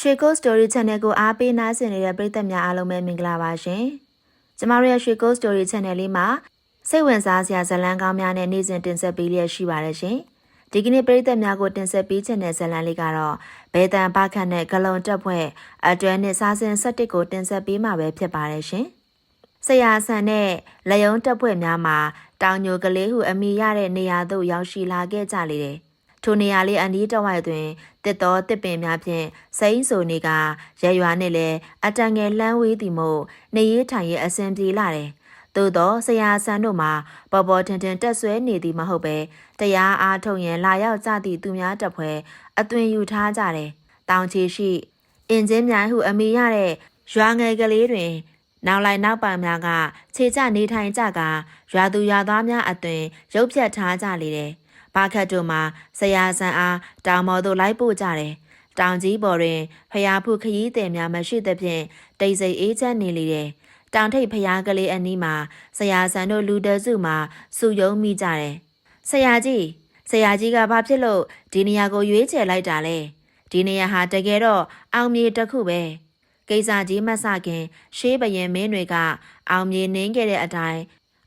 ရွှေကို Story Channel ကိုအားပေးနားဆင်နေတဲ့ပရိသတ်များအားလုံးပဲမင်္ဂလာပါရှင်။ကျမတို့ရဲ့ရွှေကို Story Channel လေးမှာစိတ်ဝင်စားစရာဇာတ်လမ်းကောင်းများနဲ့နေ့စဉ်တင်ဆက်ပေးလျက်ရှိပါတယ်ရှင်။ဒီကနေ့ပရိသတ်များကိုတင်ဆက်ပေးချင်တဲ့ဇာတ်လမ်းလေးကတော့ဘေတန်ပခတ်နဲ့ဂလုံတက်ဖွဲ့အတွဲနဲ့စားစင်17ကိုတင်ဆက်ပေးမှာပဲဖြစ်ပါတယ်ရှင်။ဆရာဆန်နဲ့လယုံတက်ဖွဲ့များမှာတောင်ညိုကလေးဟုအမိရတဲ့နေရာသို့ရောက်ရှိလာခဲ့ကြလေတယ်။ထိုနေရာလေးအနီးတစ်ဝိုက်တွင် တစ်တော်တစ်ပင်များဖြင့်စိမ့်ဆိုနေကရရွာနှင့်လည်းအတန်ငယ်လှမ်းဝေးသည်မို့နေရေးထိုင်ရေးအဆင်ပြေလာတယ်။သို့သောဆရာဆန်တို့မှာပေါ်ပေါ်ထင်ထင်တက်ဆွဲနေသည်မဟုတ်ပဲတရားအားထုတ်ရင်လာရောက်ကြသည့်သူများတပ်ဖွဲ့အသွင်ယူထားကြတယ်။တောင်ချီရှိအင်ဂျင်မြိုင်ဟုအမိရတဲ့ရွာငယ်ကလေးတွင် နောက်လိုက်နောက်ပိုင်များကခြေချနေထိုင်ကြကရွာသူရွာသားများအသွင်ရုပ်ဖြတ်ထားကြလေတယ်။ ဘာခတ်တို့မှာဆရာဆန်အားတောင်မော်သို့လိုက်ပို့ကြတယ်။တောင်ကြီးပေါ်တွင်ဖျားဖုခရီးသည်များမရှိသဖြင့်တိတ်ဆိတ်အေးချမ်းနေလေတယ်။တောင်ထိပ်ဖျားကလေးအနီးမှာဆရာဆန်တို့လူတစုမှာစုယုံမိကြတယ်။ဆရာကြီးဆရာကြီးကဘာဖြစ်လို့ဒီနေရာကိုရွေးချယ်လိုက်တာလဲ။ဒီနေရာဟာတကယ်တော့အောင်မြေတစ်ခုပဲ။ကိစ္စကြီးမဆခင်ရှေးဘရင်မင်းတွေက အောင်မြေနှင်းခဲ့တဲ့အတိုင်း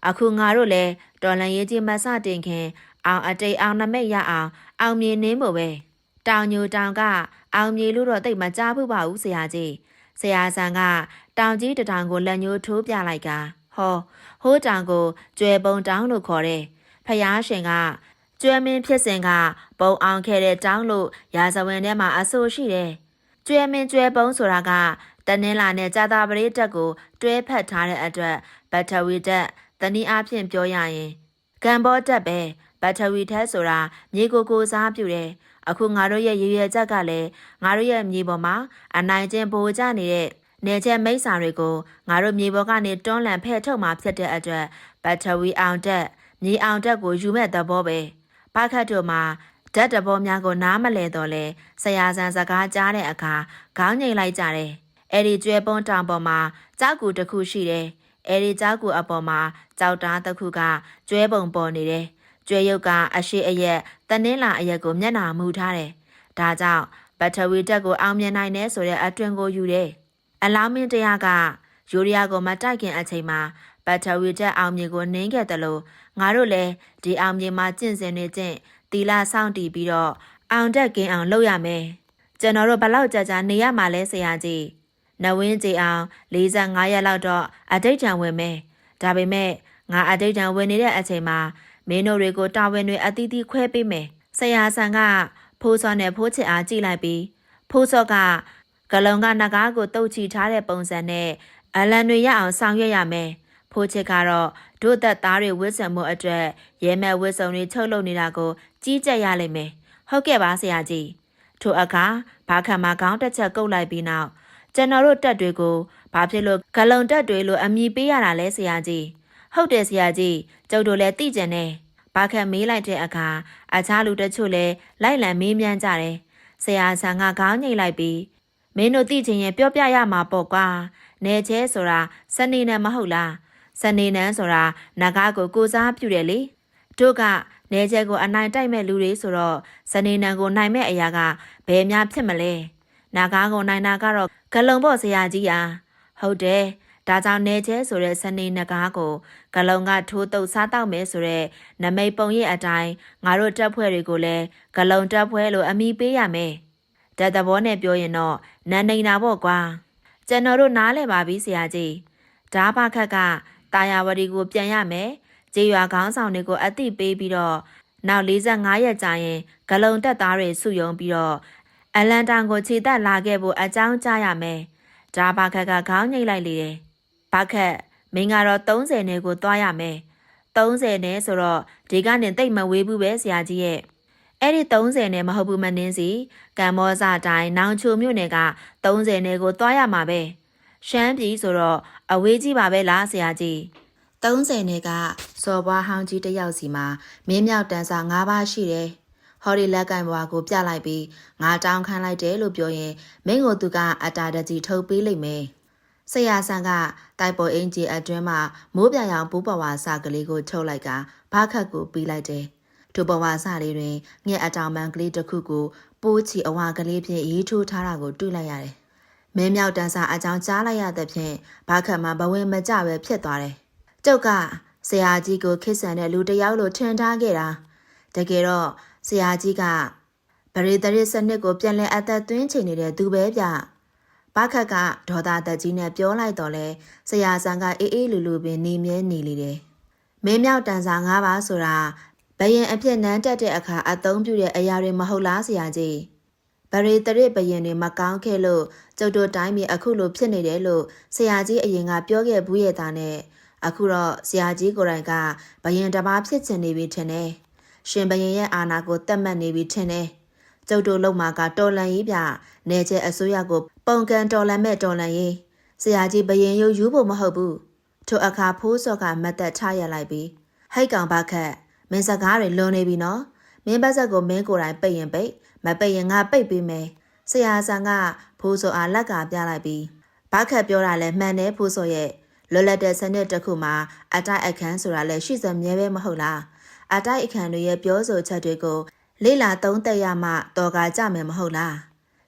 အခုငါတို့လည်းတော်လန်ရေးကြီးမဆတင်ခင် အောင်အတိတ်အောင်နမိတ်ရအောင်အောင်မြေနှင်းဖို့ပဲတောင်ညိုတောင်ကအောင်မြေလို့တော့တိတ်မကြားဘူးပါဘူးဆရာကြီးဆရာဆန်ကတောင်ကြီးတတောင်ကိုလက်ညှိုးထိုးပြလိုက်ကဟောဟိုးတောင်ကိုကျွဲပုံတောင်လို့ခေါ်တယ်ဖယားရှင်ကကျွဲမင်းဖြစ်စဉ်ကပုံအောင်ခဲ့တဲ့တောင်လို့ရာဇဝင်ထဲမှာအဆိုရှိတယ်ကျွဲမင်းကျွဲပုံဆိုတာကတနင်္လာနဲ့ကြာတာပရိတက်ကို တွဲဖက်ထားတဲ့အတွက်ဘတ်ထဝီတက်တနည်းအားဖြင့်ပြောရရင်ကံဘောတက်ပဲ ဘတ်ထဝီထက်ဆိုတာမြေကိုကိုစားပြုတယ်အခုငါတို့ရဲ့ရည်ရွယ်ချက်ကလည်းငါတို့ရဲ့မြေပေါ်မှာအနိုင်ကျင့်ပိုကြနေတဲ့နေချက်မိစ္ဆာတွေကိုငါတို့မြေပေါ်ကနေတွန်းလှန်ဖဲ့ထုတ်มาဖြစ်တဲ့အတွက်ဘတ်ထဝီအောင်တက်မြေအောင်တက်ကိုယူမဲ့သဘောပဲဘခတ်တို့မှာဓာတ်တဘောများကိုနားမလဲတော့လဲဆရာဆန်စကားကြားတဲ့အခါခေါင်းငိတ်လိုက်ကြတယ်အဲ့ဒီကျွဲပုံးတောင်ပေါ်မှာကြောက်ကူတစ်ခုရှိတယ်။အဲ့ဒီကြောက်ကူအပေါ်မှာကြောက်တာတစ်ခုကကျွဲပုံပေါ်နေတယ်။ ကျွဲရုပ်ကအရှိအရက်တနင်းလာအရက်ကိုမျက်နှာမူထားတယ်။ဒါကြောင့်ဘတ်ထဝီတက်ကိုအောင်မြင်နိုင်တယ်ဆိုတဲ့အတွင်ကိုယူတယ်။အလောင်းမင်းတရားကယူရီးယားကိုမတိုက်ခင်အချိန်မှာဘတ်ထဝီတက်အောင်မြင်ကိုနင်းခဲ့တယ်လို့ငါတို့လည်းဒီအောင်မြင်မှာကျင့်စဉ်နေကျင့်တီလာဆောင်တည်ပြီးတော့အောင်တက်ကင်းအောင်လုပ်ရမယ်။ကျွန်တော်တို့ဘလောက်ကြာကြာနေရမှာလဲဆရာကြီး။နဝင်းကြည်အောင်45ရက်လောက်တော့အတိတ်တံဝင်မယ်ဒါပေမဲ့ငါအတိတ်တံဝင်နေတဲ့အချိန်မှာ မင်းတို့တွေကိုတာဝန်တွေအသီးသီးခွဲပေးမယ်ဆရာဆန်ကဖိုးစောနဲ့ဖိုးချစ်အားကြည့်လိုက်ပြီးဖိုးစောကဂလုံကနဂါးကိုတုတ်ချီထားတဲ့ပုံစံနဲ့အလံတွေရအောင်ဆောင်ရွက်ရမယ်ဖိုးချစ်ကတော့ဒုသက်သားတွေဝစ်ဆံမှုအတွက်ရဲမဲ့ဝစ်စုံတွေချုပ်လုပ်နေတာကိုကြီးကြပ်ရလိမ့်မယ်ဟုတ်ကဲ့ပါဆရာကြီးထိုအခါဘာခံမှာခေါင်းတစ်ချက်ကုတ်လိုက်ပြီးနောက်ကျွန်တော်တို့တက်တွေကိုဘာဖြစ်လို့ဂလုံတက်တွေလို့အမည်ပေးရတာလဲဆရာကြီး ဟုတ်တယ်ဆရာကြီးကျုပ်တို့လည်းသိကြတယ်ဘာခက်မေးလိုက်တဲ့အခါအခြားလူတချို့လည်းလိုက်လံမေးမြန်းကြတယ်ဆရာဆန်ကခေါင်းငိတ်လိုက်ပြီးမင်းတို့သိချင်ရင်ပြောပြရမှာပေါ့ကွာနေချဲဆိုတာစနေနံမဟုတ်လားစနေနံဆိုတာနဂါကိုကိုစားပြုတယ်လေတို့ကနေချဲကိုအနိုင်တိုက်မဲ့လူတွေဆိုတော့စနေနံကိုနိုင်မဲ့အရာကဘယ်များဖြစ်မလဲနာကားကိုနိုင်တာကတော့ဂလုံပေါ့ဆရာကြီးอ่ะဟုတ်တယ် ဒါကြောင့်နေချဲဆိုတဲ့စနေနဂါးကိုဂလုံကထိုးတုပ်စားတော့မယ်ဆိုတဲ့နမိတ်ပုံရဲ့အတိုင်းငါတို့တက်ဖွဲ့တွေကိုလည်းဂလုံတက်ဖွဲ့လို့အမိပေးရမယ်တတ်သဘောနဲ့ပြောရင်တော့နန်းနေတာပေါ့ကွာကျွန်တော်တို့နားလဲပါပြီဆရာကြီးဓာဘခက်ကတာယာဝတီကိုပြန်ရမယ်ကြေးရွာခေါင်းဆောင်တွေကိုအသိပေးပြီးတော့နောက်45ရက်ကြာရင်ဂလုံတက်သားတွေစုယုံပြီးတော့အလန်တန်ကိုခြေတက်လာခဲ့ဖို့အကြောင်းကြားရမယ်။ဒါဘာခက်ကခေါင်းငိတ်လိုက်လေတယ်။ ဘာခက်မင်းကတော့30နဲ့ကိုသွားရမယ်။30နဲ့ဆိုတော့ဒီကနေတိတ်မဝေးဘူးပဲဆရာကြီးရဲ့။အဲ့ဒီ30နဲ့မဟုတ်ဘူးမနှင်းစီကံမောစတိုင်းနောင်ချိုမြို့နယ်က30နဲ့ကိုသွားရမှာပဲ။ရှမ်းပြည်ဆိုတော့အဝေးကြီးပါပဲလားဆရာကြီး။30နဲ့ကစော်ဘွားဟောင်းကြီးတစ်ယောက်စီမှာမင်းမြောက်တန်းစာ၅ပါးရှိတယ်။ဟော်ဒီလက်ကင်ဘွားကိုပြလိုက်ပြီးငါတောင်းခံလိုက်တယ်လို့ပြောရင်မင်းကိုသူကအတာတကြီးထုတ်ပေးလိမ့်မယ်။ ဆရာဆန်ကတိုက်ပေါ်အင်ဂျီအတွင်းမှာမိုးပြရောင်ပူးပဝါစကလေးကိုထုတ်လိုက်ကဘာခတ်ကိုပြီးလိုက်တယ်ထိုဘဝစလေးတွင်ငှက်အတောင်ပန်းကလေးတစ်ခုကိုပိုးချီအဝါကလေးဖြင့်ရေးထိုးထားတာကိုတွေ့လိုက်ရတယ်။မင်းမြောက်တန်းစာအကြောင်းကြားလိုက်ရသဖြင့်ဘာခတ်မှဘဝင်မကြပဲဖြစ်သွားတယ်။ကျုပ်ကဆရာကြီးကိုခိဆန်တဲ့လူတစ်ယောက်လိုထင်ထားခဲ့တာ။တကယ်တော့ဆရာကြီးကပရိသရစ်စနစ်ကိုပြန်လည်အသက်သွင်းချိန်နေတဲ့သူပဲဗျ။ ဘာခတ်ကဒေါသတက်ကြီးနဲ့ပြောလိုက်တော့လဲဆရာဆန်ကအေးအေးလူလူပင်နေမြဲနေလေတယ်။မင်းမြောက်တန်းစာ၅ပါးဆိုတာဘယင်အဖြစ်နန်းတက်တဲ့အခါအသုံးပြုတဲ့အရာတွေမဟုတ်လားဆရာကြီးဗရေတရစ်ဘယင်တွေမကောင်းခဲ့လို့ကျုပ်တို့တိုင်းပြည်အခုလိုဖြစ်နေတယ်လို့ဆရာကြီးအရင်ကပြောခဲ့ဘူးရဲ့သားနဲ့အခုတော့ဆရာကြီးကိုယ်တိုင်ကဘယင်တစ်ပါးဖြစ်ချင်နေပြီထင်တယ်ရှင်ဘယင်ရဲ့အာဏာကိုတတ်မှတ်နေပြီထင်တယ် ကျုပ်တို့လုံမာကတော်လန်ရေးပြနေကျအစိုးရကို ပုံကန်တော်လန်မဲ့တော်လန်ရေးဆရာကြီးဘယင်ရုပ်ယူဖို့မဟုတ်ဘူးထိုအခါဖိုးစော်ကမတ်တက်ချရလိုက်ပြီးဟိတ်ကောင်ဘခက်မင်းစကားတွေလွန်နေပြီနော်မင်းပတ်ဆက်ကိုမင်းကိုယ်တိုင်ပိတ်ရင်ပိတ်မပိတ်ရင်ငါပိတ်ပေးမယ်ဆရာဆန်ကဖိုးစောအားလက်ကပြလိုက်ပြီးဘာခက်ပြောတာလဲမှန်တယ်ဖိုးစောရဲ့လွတ်လပ်တဲ့စနစ်တစ်ခုမှာအတိုက်အခန်းဆိုတာလဲရှိစမြဲပဲမဟုတ်လားအတိုက်အခန်းတွေရဲ့ပြောဆိုချက်တွေကို လေ့လာသုံးသပ်ရမှတော်ကာကြမယ်မဟုတ်လား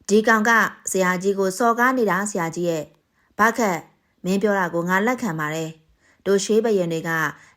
ဒီကောင်ကဆရာကြီးကိုစော်ကားနေတာဆရာကြီးရဲ့ဘာခက်မင်းပြောတာကိုငါလက်ခံပါတယ်တို့ရှိဘရင်တွေက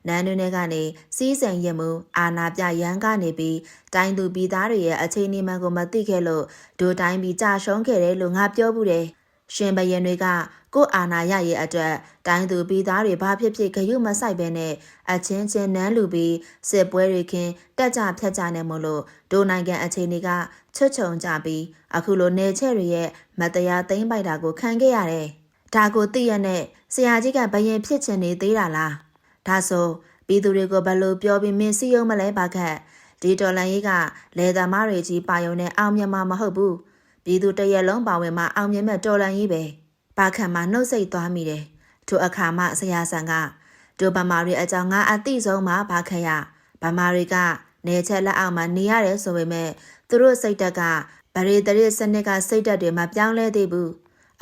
နန်းတွင်တွေကနေစီးစိမ်ရမှုအာနာပြရန်ကနေပြီးတိုင်းသူပြည်သားတွေရဲ့အခြေအနေမှန်ကိုမသိခဲ့လို့တို့တိုင်းပြည်ကြာရှုံးခဲ့တယ်လို့ငါပြောဘူးတယ်ရှင်ဘရင်တွေက ကိုအာနာရရဲ့အတွက်တိုင်းသူပြည်သားတွေဘာဖြစ်ဖြစ်ဂရုမစိုက်ပဲနဲ့အချင်းချင်းနန်းလူပြီးစစ်ပွဲတွေခင်းတက်ကြဖြတ်ကြနေမို့လို့တို့နိုင်ငံအခြေအနေကချွတ်ချုံကြပြီးအခုလိုနေချက်တွေရဲ့မတရားသိမ်းပိုက်တာကိုခံခဲ့ရတယ်ဒါကိုသိရနဲ့ဆရာကြီးကဘယင်ဖြစ်ချင်နေသေးတာလားဒါဆိုပြည်သူတွေကိုဘယ်လိုပြောပြီးမင်းစီယုံမလဲပါခက်ဒီတော်လန်ကြီးကလေသမားတွေကြီးပါယုံနဲ့အောင်မြင်မှာမဟုတ်ဘူးပြည်သူတရက်လုံးပါဝင်မှာအောင်မြင်မဲ့တော်လန်ကြီးပဲ ပါခက်မှာနှုတ်ဆက်သွားမိတယ်ထိုအခါမှဆရာဆန်ကတို့ဗမာတွေအကြောင်းငါအသိဆုံးမှာပါခက်ရဗမာတွေကနေချက်လက်အောက်မှာနေရတယ်ဆိုပေမဲ့သူတို့စိတ်တက်ကဗရေတရစ်စနစ်ကစိတ်တက်တွေမပြောင်းလဲသေးဘူး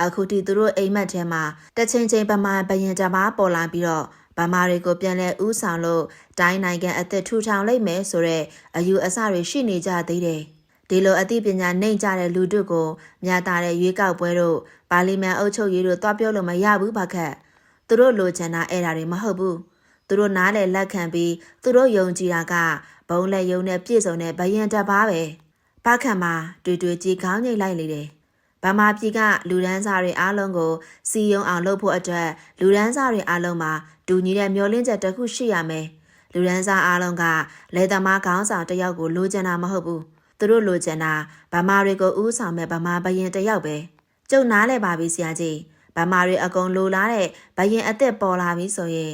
အခုထိသူတို့အိမ်မက်ထဲမှာတစ်ချိန်ချိန်ပမာဘယင်တပါပေါ်လာပြီးတော့ဗမာတွေကိုပြန်လဲဥဆောင်လို့တိုင်းနိုင်ငံအသက်ထူထောင်လိုက်မယ်ဆိုတော့အယူအဆတွေရှိနေကြသေးတယ်။ဒီလိုအသိပညာနှိမ့်ကြတဲ့လူတို့ကိုမြာတာတဲ့ရွေးကောက်ပွဲတို့ ပါလီမန်အုပ်ချုပ်ရေးတို့တွားပြောလို့မရဘူးပါခက်။သူတို့လိုချင်တာအဲ့ဒါတွေမဟုတ်ဘူး။သူတို့နားလေလက်ခံပြီးသူတို့ယုံကြည်တာကဘုံလက်ယုံနဲ့ပြည့်စုံတဲ့ဘယင်တပါပဲ။ပါခက်မှာတွေ့တွေ့ကြည်ခေါင်းငိတ်လိုက်လေတယ်။ဗမာပြည်ကလူဒန်းစားတွေအားလုံးကိုစီယုံအောင်လုပ်ဖို့အတွက်လူဒန်းစားတွေအားလုံးမှာတူညီတဲ့မျောလင်းချက်တစ်ခုရှိရမယ်။လူဒန်းစားအားလုံးကလေသမားခေါင်းဆောင်တစ်ယောက်ကိုလိုချင်တာမဟုတ်ဘူး။သူတို့လိုချင်တာဗမာတွေကိုဥဆောင်မဲ့ဗမာဘရင်တစ်ယောက်ပဲ။ ကျုံနားလဲပါပြီဆရာကြီး။ဗမာတွေအကုန်လိုလားတဲ့ဘရင်အစ်စ်ပေါ်လာပြီဆိုရင်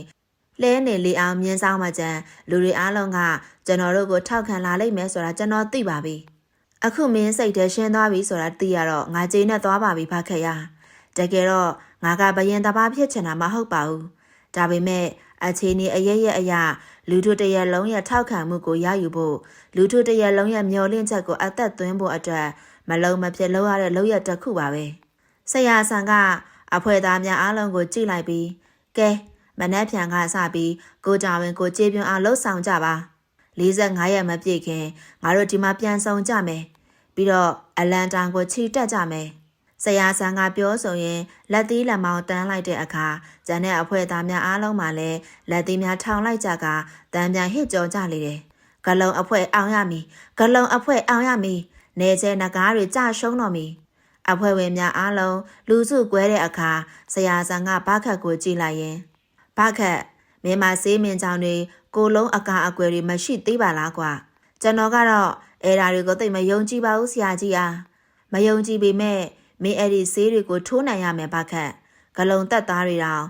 လဲနေလေအောင်မြင်းဆောင်မှကြံလူတွေအားလုံးကကျွန်တော်တို့ကိုထောက်ခံလာလိမ့်မယ်ဆိုတာကျွန်တော်သိပါပြီ။အခုမင်းစိတ်ထဲရှင်းသွားပြီဆိုတာသိရတော့ငါကျေနပ်သွားပါပြီဖခင်ရ။တကယ်တော့ငါကဘရင်တပါဖြစ်ချင်တာမဟုတ်ပါဘူး။ဒါပေမဲ့အခြေအနေအရရအရာလူထုတရက်လုံးရဲ့ထောက်ခံမှုကိုရယူဖို့လူထုတရက်လုံးရဲ့မျှော်လင့်ချက်ကိုအသက်သွင်းဖို့အတွက်မလုံးမဖြစ်လုပ်ရတဲ့လုပ်ရတစ်ခုပါပဲ။ ဆရာဆန်ကအဖွဲသားများအားလုံးကိုကြည့်လိုက်ပြီးကဲမနှက်ဖြန်ကစပြီးကိုကြဝင်ကိုကြေးပြွန်းအောင်လှုပ်ဆောင်ကြပါ45ရက်မပြည့်ခင်ငါတို့ဒီမှာပြန်ဆောင်ကြမယ်ပြီးတော့အလန်တန်ကိုခြိတက်ကြမယ်ဆရာဆန်ကပြောဆိုရင်လက်သီးလက်မောင်းတန်းလိုက်တဲ့အခါကျန်တဲ့အဖွဲသားများအားလုံးမှလည်းလက်သီးများထောင်လိုက်ကြကတန်းပြန်ဟစ်ကြော်ကြလေတယ်။ဂလုံအဖွဲအောင်ရမည်ဂလုံအဖွဲအောင်ရမည်နေကျဲနဂါးတွေကြရှုံးတော်မည် အဖွဲဝင်များအားလုံးလူစုကွဲတဲ့အခါဆရာဆန်ကဘခတ်ကိုကြည့်လိုက်ရင်ဘခတ်မင်းမဆေးမင်းကြောင်တွေကိုလုံးအကာအကွယ်တွေမရှိသေးပါလားကွာကျွန်တော်ကတော့အဲ့ဓာတွေကိုသိမယုံကြည်ပါဘူးဆရာကြီးအားမယုံကြည်ပေမဲ့မင်းအဲ့ဒီဆေးတွေကိုထိုးနိုင်ရမယ်ပါခက်ဂလုံတက်သားတွေတောင်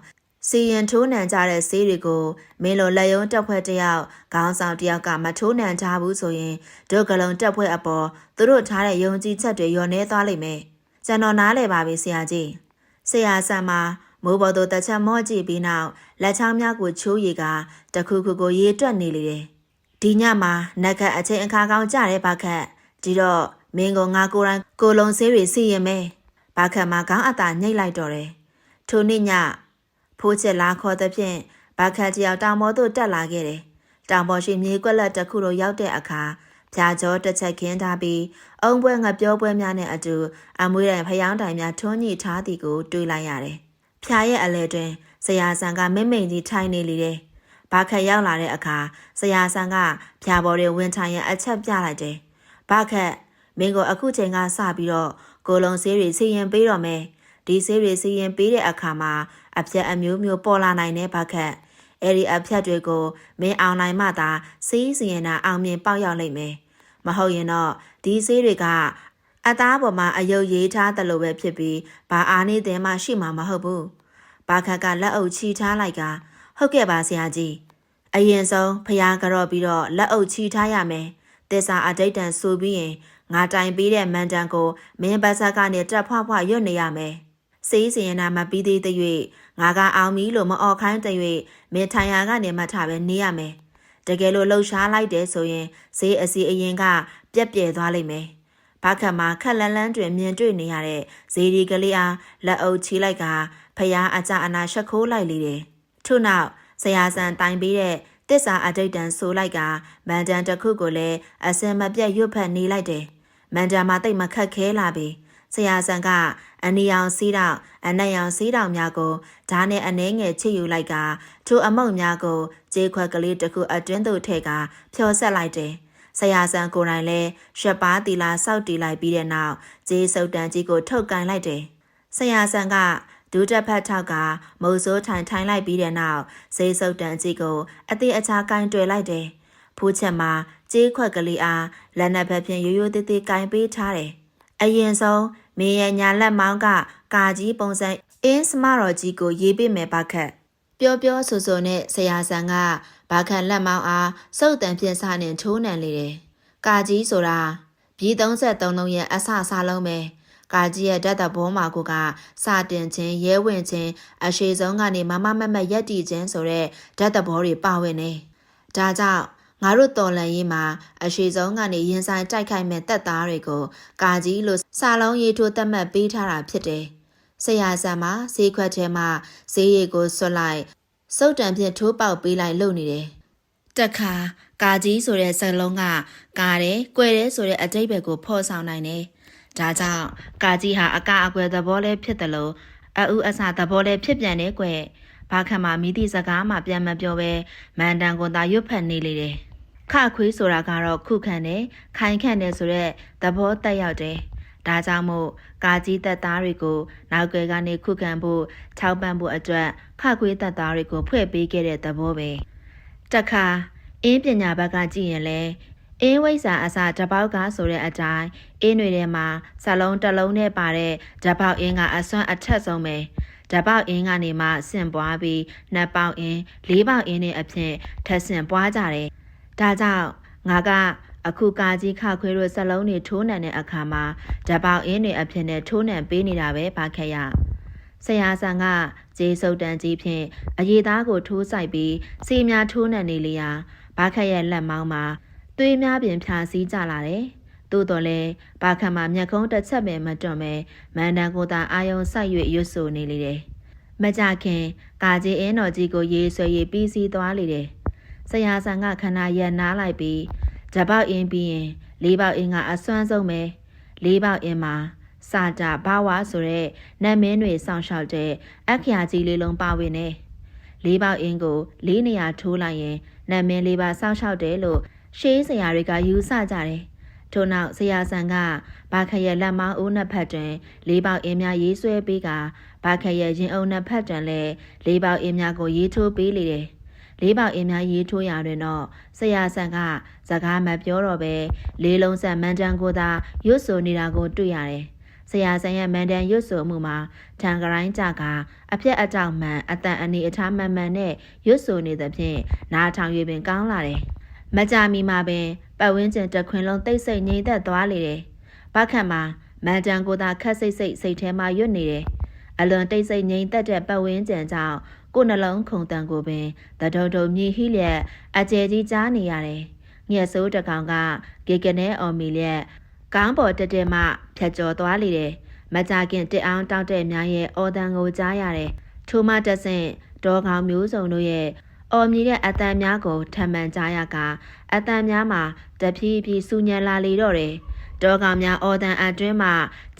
စီရင်ထိုးနှံကြတဲ့ဆေးတွေကိုမင်းလိုလက်ယုံတက်ဖွဲ့တယောက်ခေါင်းဆောင်တယောက်ကမထိုးနှံကြဘူးဆိုရင်ဒုဂလုံတက်ဖွဲ့အပေါ်သူတို့ထားတဲ့ယုံကြည်ချက်တွေလျော်နေသွားလိမ့်မယ် ကျွန်တော်နားလဲပါပြီဆရာကြီးဆရာဆန်မှာမိုးပေါ်သို့တစ်ချက်မော့ကြည့်ပြီးနောက်လက်ချောင်းများကိုချိုးရည်ကတခုခုကိုရေတွက်နေလေတယ်ဒီညမှာနက်ခတ်အချိန်အခါကောင်းကြတဲ့ပါခက်ဒီတော့မင်းကငါကိုယ်တိုင်ကိုလုံးဆေးတွေစီရင်မယ်ဘာခတ်မှာခေါင်းအသာညှိတ်လိုက်တော့တယ်ထိုနေ့ညဖိုးချစ်လာခေါ်သဖြင့်ဘာခတ်တယောက်တောင်ပေါ်သို့တက်လာခဲ့တယ်တောင်ပေါ်ရှိမြေကွက်လက်တစ်ခုတို့ရောက်တဲ့အခါ ဖြာကျော်တစ်ချက်ခင်းထားပြီးအုံပွဲငပြောပွဲများနဲ့အတူအမွေးတိုင်ဖျောင်းတိုင်များထွန်းညှိထားသည်ကိုတွေ့လိုက်ရတယ်။ဖြာရဲ့အလဲတွင်ဆရာဆန်ကမိမ့်မိန်ကြီးထိုင်နေလေတယ်။ဘာခက်ရောက်လာတဲ့အခါဆရာဆန်ကဖြာပေါ်တွေဝင်ထိုင်ရန်အချက်ပြလိုက်တယ်။ဘာခက်မင်းကိုအခုချိန်ကစပြီးတော့ကိုလုံးဆေးတွေစီရင်ပေးတော့မယ်။ဒီဆေးတွေစီရင်ပေးတဲ့အခါမှာအပြက်အမျိုးမျိုးပေါ်လာနိုင်တဲ့ဘာခက် အဲ့ဒီအဖြတ်တွေကိုမင်းအောင်နိုင်မှသာစီးစီရင်တာအောင်မြင်ပေါက်ရောက်လိမ့်မယ်။မဟုတ်ရင်တော့ဒီဆေးတွေကအသားပေါ်မှာအယုတ်ရေးထားတယ်လို့ပဲဖြစ်ပြီးဘာအားနေတဲ့မှရှိမှာမဟုတ်ဘူး။ဘာခက်ကလက်အုပ်ချီထားလိုက်ကဟုတ်ကဲ့ပါဆရာကြီး။အရင်ဆုံးဖျားကြော့ပြီးတော့လက်အုပ်ချီထားရမယ်။သစ္စာအတိတ်တန်ဆိုပြီးရင်ငါတိုင်ပေးတဲ့မန်တန်ကိုမင်းပါဇက်ကနေတက်ဖွားဖွားရွတ်နေရမယ်။စေးစီရင်နာမပြီးသေးတဲ့၍ ငါကအောင်ပြီလို့မအော်ခိုင်းတဲ့၍မင်းထိုင်ရာကနေမှထပဲနေရမယ်။တကယ်လို့လှုပ်ရှားလိုက်တယ်ဆိုရင်ဈေးအစီအရင်က ပြက်ပြဲသွားလိမ့်မယ်။ဘာခတ်မှာခက်လန်းလန်းတွင်မြင်တွေ့နေရတဲ့ဈေးဒီကလေးအားလက်အုပ်ချီလိုက်ကဖျားအကြအနာရှက်ခိုးလိုက်လေတယ်။ထို့နောက်ဆရာဆန်တိုင်ပြီးတဲ့တစ္ဆာအတိတ်တန်ဆိုလိုက်ကမန်တန်တစ်ခုကိုလည်းအစင်မပြတ်ရွတ်ဖက်နေလိုက်တယ်။မန်တန်မှာတိတ်မခက်ခဲလာပြီ။ဆရာဆန်က အနီရောင်စီးတောင်အနက်ရောင်စီးတောင်များကိုဓာနဲ့အနှဲငယ်ချစ်ယူလိုက်ကထိုအမုတ်များကိုကြေးခွက်ကလေးတစ်ခုအတွင်းသို့ထည့်ကဖြောဆက်လိုက်တယ်။ဆရာဆန်ကိုယ်တိုင်လည်းရွှက်ပါတီလာစောက်တီလိုက်ပြီးတဲ့နောက်ကြေးစုပ်တန်ကြီးကိုထုတ်ကန်လိုက်တယ်။ဆရာဆန်ကဒူးတက်ဖက်ထောက်ကမုံစိုးထိုင်ထိုင်လိုက်ပြီးတဲ့နောက်ဈေးစုပ်တန်ကြီးကိုအသေးအချာကင်တွယ်လိုက်တယ်။ဖူးချက်မှာကြေးခွက်ကလေးအားလက်နက်ဖက်ဖြင့်ရိုးရိုးသေးသေးကင်ပေးထားတယ်။အရင်ဆုံး မင်းရဲ့ညာလက်မောင်းကကာကြီးပုံစံအင်းစမတော်ကြီးကိုရေးပေးမယ်ပါခက်ပြောပြောဆိုဆိုနဲ့ဆရာဆန်ကဘာခန်လက်မောင်းအားစုပ်တန်ဖြင့်စနဲ့ထိုးနှံလေတယ်။ကာကြီးဆိုတာပြည်33လုံးရဲ့အဆအစားလုံးပဲကာကြီးရဲ့ဓာတ်တဘောမှာကိုကစတင်ခြင်းရဲဝင်ခြင်းအရှိဆုံးကနေမမမမရက်တီခြင်းဆိုတဲ့ဓာတ်တဘောတွေပါဝင်နေ။ဒါကြောင့် ငါတို့တော်လန်ရေးမှာအရှိဆုံးကနေရင်ဆိုင်တိုက်ခိုက်မဲ့တက်သားတွေကိုကာကြီးလို့စာလုံးရေးထိုးသတ်မှတ်ပေးထားတာဖြစ်တယ်။ဆရာဆန်မှာဈေးခွက်ထဲမှာဈေးရီကိုဆွတ်လိုက်စုတ်တံဖြင့်ထိုးပေါက်ပေးလိုက်လုပ်နေတယ်။တက်ခါကာကြီးဆိုတဲ့စက်လုံးကကားတယ်၊ကွယ်တယ်ဆိုတဲ့အတိတ်ဘက်ကိုဖော်ဆောင်နိုင်တယ်။ဒါကြောင့်ကာကြီးဟာအကအကွယ်သဘောလေးဖြစ်တယ်လို့အအူအဆသဘောလေးဖြစ်ပြန်တယ်ကွယ်။ဘာခတ်မှာမိသည့်စကားမှပြန်မပြောပဲမန်တန်ကိုသာရွတ်ဖက်နေလေတယ်။ ခခွေးဆိုတာကတော့ခုခံတယ်ခိုင်ခန့်တယ်ဆိုတော့သဘောတက်ရောက်တယ်ဒါကြောင့်မို့ကာကြီးတက်သားတွေကိုနောက်ွယ်ကနေခုခံဖို့ထောက်ပံ့ဖို့အတွက်ခခွေးတက်သားတွေကိုဖွဲ့ပေးခဲ့တဲ့သဘောပဲတခါအင်းပညာဘက်ကကြည့်ရင်လဲအင်းဝိဇ္ဇာအစာတပေါက်ကဆိုတဲ့အတိုင်းအင်းတွေထဲမှာစလုံးတစ်လုံးနဲ့ပါတဲ့ဓပေါက်အင်းကအစွမ်းအထက်ဆုံးပဲဓပေါက်အင်းကနေမှဆင့်ပွားပြီးနှစ်ပေါက်အင်းလေးပေါက်အင်းနဲ့အဖြစ်ထက်ဆင့်ပွားကြတယ် ဒါကြောင့်ငါကအခုကာကြီးခခွေးတို့စလုံးတွေထိုးနှံတဲ့အခါမှာဓပေါက်အင်းတွေအဖြစ်နဲ့ထိုးနှံပေးနေတာပဲဘာခက်ရဆရာဆန်ကဂျေစုတ်တန်ကြီးဖြင့်အရေးသားကိုထိုးဆိုင်ပြီးစီများထိုးနှံနေလျာဘာခက်ရဲ့လက်မောင်းမှာသွေးများပင်ဖြာစည်းကြလာတယ်သို့တော်လဲဘာခတ်မှာမျက်ခုံးတစ်ချက်ပဲမတွန့်ပဲမန္တန်ကိုသာအာယုံဆိုက်၍ရွတ်ဆိုနေလေတယ်မကြခင်ကာကြီးအင်းတော်ကြီးကိုရေးဆွဲရေးပြီးစီးသွားလေတယ် ဆရာဆန်ကခဏရက်နားလိုက်ပြီးဓပေါက်အင်းပြီးရင်လေးပေါက်အင်းကအစွမ်းဆုံးပဲလေးပေါက်အင်းမှာစာတာဘာဝဆိုတဲ့နတ်မင်းတွေစောင့်ရှောက်တဲ့အခရာကြီးလေးလုံးပါဝင်နေလေးပေါက်အင်းကိုလေးနေရာထိုးလိုက်ရင်နတ်မင်းလေးပါစောင့်ရှောက်တယ်လို့ရှေးဆရာတွေကယူဆကြတယ်ထို့နောက်ဆရာဆန်ကဘာခရဲ့လက်မောင်းဦးနှစ်ဖက်တွင်လေးပေါက်အင်းများရေးဆွဲပေးကဘာခရဲ့ရင်အုံနှစ်ဖက်တွင်လည်းလေးပေါက်အင်းများကိုရေးထိုးပေးလေတယ် လေးပေါက်အင်းများရေးထိုးရာတွင်တော့ဆရာဆန်ကစကားမပြောတော့ပဲလေးလုံးဆက်မန်တန်ကိုသာရွတ်ဆိုနေတာကိုတွေ့ရတယ်။ဆရာဆန်ရဲ့မန်တန်ရွတ်ဆိုမှုမှာထံကရိုင်းကြကအပြက်အတောက်မှန်အတန်အနေအထားမှန်မှန်နဲ့ရွတ်ဆိုနေသဖြင့်နားထောင်၍ပင်ကောင်းလာတယ်။မကြမီမှာပင်ပတ်ဝန်းကျင်တခွင်လုံးတိတ်ဆိတ်ငြိမ်သက်သွားလေတယ်။ဘခတ်မှာမန်တန်ကိုသာခက်စိတ်စိတ်စိတ်ထဲမှာရွတ်နေတယ်။အလွန်တိတ်ဆိတ်ငြိမ်သက်တဲ့ပတ်ဝန်းကျင်ကြောင့် ကိုနှလုံးခုန်တန်ကိုပင်တဒုံဒုံမြည်ဟိလျက်အကျယ်ကြီးကြားနေရတယ်။ညက်စိုးတကောင်ကဂေကနေအော်မီလျက်ကောင်းပေါ်တက်တက်မှဖြတ်ကျော်သွားလေတယ်။မကြခင်တစ်အောင်တောက်တဲ့များရဲ့အော်တန်ကိုကြားရတယ်။ထိုမှတက်ဆင့်ဒေါ်ကောင်မျိုးစုံတို့ရဲ့အော်မြည်တဲ့အတန်များကိုထမှန်ကြားရကအတန်များမှာတဖြည်းဖြည်းစူညံလာလေတော့တယ်။တောကောင်များအော်တန်အတွင်းမှ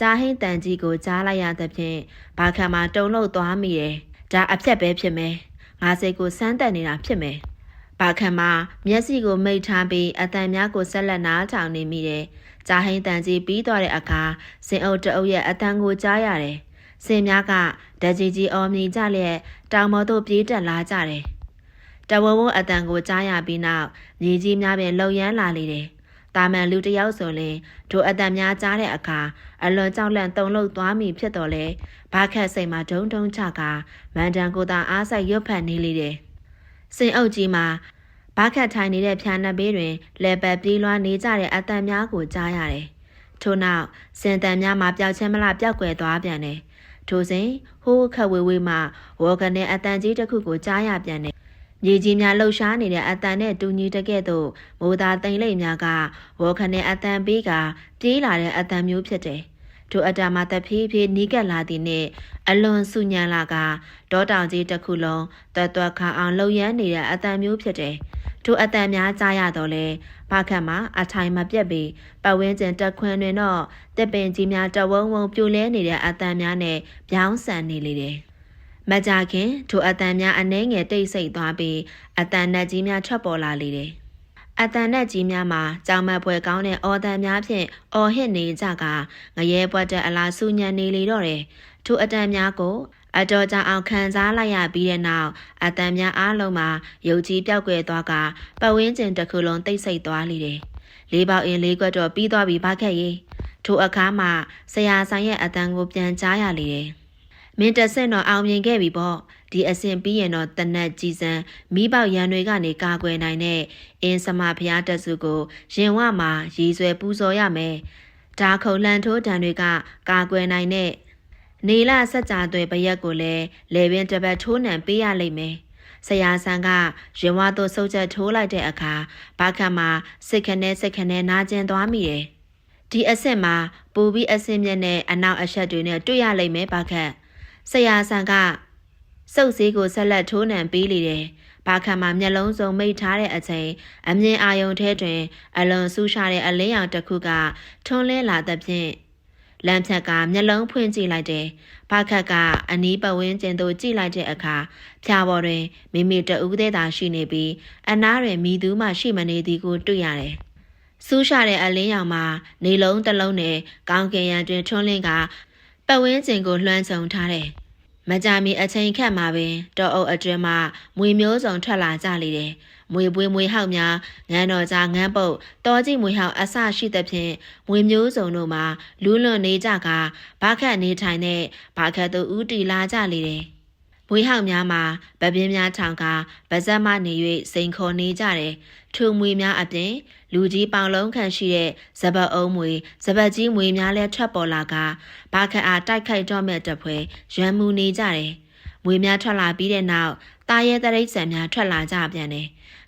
ကြားဟိတန်ကြီးကိုကြားလိုက်ရသဖြင့်ဘာခတ်မှာတုံလို့သွားမိတယ်။ ဒါအဖြတ်ပဲဖြစ်မယ်။ငါစိတ်ကိုစမ်းတက်နေတာဖြစ်မယ်။ဘာခတ်မှာမျက်စိကိုမိတ်ထားပြီးအတန်များကိုဆက်လက်နားထောင်နေမိတယ်။ကြားဟိတန်ကြီးပြီးသွားတဲ့အခါစင်အုပ်တအုပ်ရဲ့အတန်ကိုကြားရတယ်။စင်များကဓာကြီးကြီးအော်မြည်ကြလျက်တောင်ပေါ်သို့ပြေးတက်လာကြတယ်။တဝဝအတန်ကိုကြားရပြီးနောက်မြေကြီးများပင်လှုပ်ရမ်းလာလေတယ်။ တာမန်လူတစ်ယောက်ဆိုရင်ထိုအတန်များကြားတဲ့အခါအလွန်ကြောက်လန့်တုန်လှုပ်သွားမိဖြစ်တော်လဲဘာခက်စိတ်မှာဒုံဒုံချကမန်တန်ကိုသာအားဆိုင်ရွတ်ဖတ်နေလေတယ်။စင်အုပ်ကြီးမှာဘာခက်ထိုင်နေတဲ့ဖြာနှစ်ဘေးတွင်လဲပတ်ပြေးလွှားနေကြတဲ့အတန်များကိုကြားရတယ်။ထို့နောက်စင်တန်များမှာပျောက်ချင်းမလားပျောက်ကွယ်သွားပြန်တယ်။ထိုစဉ်ဟိုးခက်ဝေဝေးမှဝေါ်ကနေအတန်ကြီးတစ်ခုကိုကြားရပြန်တယ် မြေကြီးများလှုပ်ရှားနေတဲ့အတန်နဲ့တူညီတကဲ့သို့မိုးသားတိမ်လိမ်များကဝေါ်ခနဲ့အတန်ပေးကပြေးလာတဲ့အတန်မျိုးဖြစ်တယ်။ထိုအတန်မှာတဖြည်းဖြည်းနီးကပ်လာသည်နှင့်အလွန်စုညံလာကဒေါတောင်ကြီးတစ်ခုလုံးတွတ်တွတ်ခါအောင်လှုပ်ရမ်းနေတဲ့အတန်မျိုးဖြစ်တယ်။ထိုအတန်များကြားရတော့လေဖခတ်မှာအထိုင်မပြတ်ပြီးပတ်ဝန်းကျင်တက်ခွန်းတွင်တော့တစ်ပင်ကြီးများတဝုံဝုံပြိုလဲနေတဲ့အတန်များနဲ့ပြောင်းဆန်နေလေတယ်။ မကြခင်ထိုအတန်များအနှဲငယ်တိတ်ဆိတ်သွားပြီးအတန်နဲ့ကြီးများထွက်ပေါ်လာလေတယ်။အတန်နဲ့ကြီးများမှာကြောင်မက်ပွဲကောင်းတဲ့အော်တန်များဖြင့်အော်ဟစ်နေကြကငရဲပွက်တဲ့အလားဆူညံနေလေတော့တယ်။ထိုအတန်များကိုအတော်ကြာအောင်ခံစားလိုက်ရပြီးတဲ့နောက်အတန်များအားလုံးမှာရုပ်ကြီးပြောက်ကွယ်သွားကပတ်ဝန်းကျင်တစ်ခုလုံးတိတ်ဆိတ်သွားလေတယ်။လေးပေါက်အင်းလေးကွက်တော့ပြီးသွားပြီဘာခက်ရေးထိုအခါမှာဆရာဆိုင်ရဲ့အတန်ကိုပြန်ကြားရလေတယ်။ မင်းတဆင့်တော့အောင်မြင်ခဲ့ပြီပေါ့ဒီအဆင့်ပြီးရင်တော့တနက်ကြီးစံမိပေါက်ရန်တွေကနေကာကွယ်နိုင်တဲ့အင်းစမဖျားတက်စုကိုရင်ဝမှာရည်ဆွဲပူဇော်ရမယ်။ဒါခုံလန်ထိုးတံတွေကကာကွယ်နိုင်တဲ့နေလစัจ जा တွေပရက်ကိုလည်းလေပင်တပတ်ထိုးနှံပေးရလိမ့်မယ်။ဆရာဆန်ကရင်ဝသို့စုပ်ချက်ထိုးလိုက်တဲ့အခါဘာခတ်မှာစိတ်ခနဲ့စိတ်ခနဲ့နာကျင်သွားမိတယ်။ဒီအဆင့်မှာပူပြီးအဆင့်မြင့်တဲ့အနောက်အချက်တွေနဲ့တွေ့ရလိမ့်မယ်ဘာခတ်။ ဆရာဆန်ကစုပ်စည်းကိုဆက်လက်ထိုးနှံပေးလေတယ်။ဘာခတ်မှာမျက်လုံးစုံမိတ်ထားတဲ့အချိန်အမြင်အာယုံထဲတွင် အလွန်ဆူးရှာတဲ့အလင်းရောင်တစ်ခုကထွန်းလင်းလာသဖြင့်လမ်းဖြတ်ကမျက်လုံးဖွင့်ကြည့်လိုက်တယ်။ဖခတ်ကအနီးပတ်ဝန်းကျင်သို့ကြည့်လိုက်တဲ့အခါဖြာပေါ်တွင်မိမိတဦးသေးသာရှိနေပြီးအနားတွင်မိသူမှရှိမနေသည်ကိုတွေ့ရတယ်။စူးရှာတဲ့အလင်းရောင်မှာနေလုံးတစ်လုံးနဲ့ကောင်းကင်ရံတွင်ထွန်းလင်းက ပတ်ဝန်းကျင်ကိုလွှမ်းခြုံထားတယ်။မကြမီအချိန်ခန့်မှာပင်တောအုပ်အတွင်းမှမွေမျိုးစုံထွက်လာကြလေတယ်။မွေပွေးမွေဟောက်များငန်းတော်ကြားငန်းပုတ်တောကြီးမွေဟောက်အဆရှိသဖြင့်မွေမျိုးစုံတို့မှာလူးလွန်နေကြကဘာခတ်နေထိုင်တဲ့ဘာခတ်တို့ဦးတီလာကြလေတယ်မွေဟောက်များမှာဗပင်းများထောင်ကဗဇက်မနေ၍စိန်ခေါ်နေကြတယ် ထုံမွေများအပြင်လူကြီးပေါင်လုံးခန့်ရှိတဲ့ဇပတ်အုံးမွေဇပတ်ကြီးမွေများလည်းထွက်ပေါ်လာကဘာခတ်အားတိုက်ခိုက်တော့မဲ့တပွဲရွမ်းမှုနေကြတယ်မွေများထွက်လာပြီးတဲ့နောက်တာရဲတရိတ်ဆန်များထွက်လာကြပြန်တယ်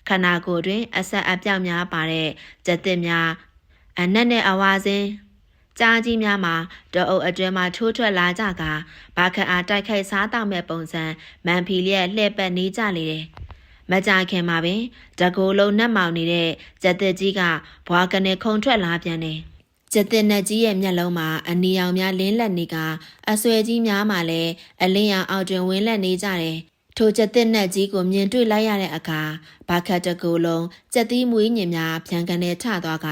ခန္ဓာကိုယ်တွင်အဆက်အပြောက်များပါတဲ့ကြက်သစ်များအနက်နဲ့အဝါစင်းကြားကြီးများမှာတအုပ်အတွင်းမှာထိုးထွက်လာကြကဘာခအားတိုက်ခိုက်စားတောက်မဲ့ပုံစံမန်ဖီလျက်လှည့်ပတ်နေကြလေတယ် မကြခင်မှာပင်တကိုယ်လုံးနှက်မောင်နေတဲ့ကြက်သစ်ကြီးကဘွားကနေခုံထွက်လာပြန်တယ်ကျက်တဲ့နတ်ကြီးရဲ့မျက်လုံးမှာအနီရောင်များလင်းလက်နေကအဆွဲကြီးများမှလည်းအလင်းရောင်အောက်တွင်ဝင်းလက်နေကြတယ်ထိုကျက်တဲ့နတ်ကြီးကိုမြင်တွေ့လိုက်ရတဲ့အခါဘာခတ်တကူလုံးကျက်သီးမွေးညင်များဖြန်ကန်နဲ့ထသွားက